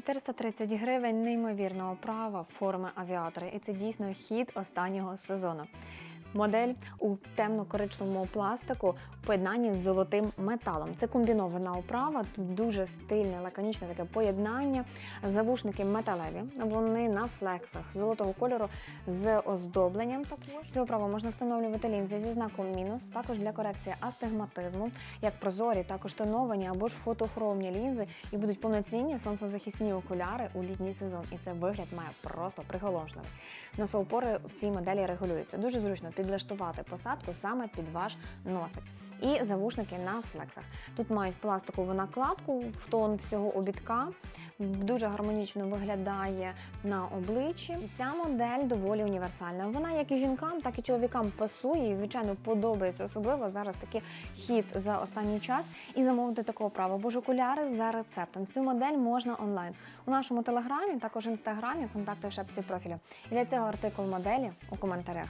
430 гривень неймовірного права форми авіатора, і це дійсно хід останнього сезону. Модель у темно-коричневому пластику в поєднанні з золотим металом. Це комбінована оправа, тут дуже стильне, лаконічне таке поєднання. Завушники металеві. Вони на флексах золотого кольору з оздобленням. Також цю оправу можна встановлювати лінзи зі знаком мінус. Також для корекції астигматизму, як прозорі, також тоновані або ж фотохромні лінзи, і будуть повноцінні сонцезахисні окуляри у літній сезон. І це вигляд має просто приголомшливий. Носоупори в цій моделі регулюються. Дуже зручно підлаштувати посадку саме під ваш носик. І завушники на флексах. Тут мають пластикову накладку в тон всього обідка. Дуже гармонічно виглядає на обличчі. Ця модель доволі універсальна. Вона як і жінкам, так і чоловікам пасує і, звичайно, подобається. Особливо зараз такий хід за останній час. І замовити такого права. Бо ж окуляри за рецептом. Цю модель можна онлайн у нашому телеграмі, також інстаграмі, контакти в шапці профілю. І для цього артикул моделі у коментарях.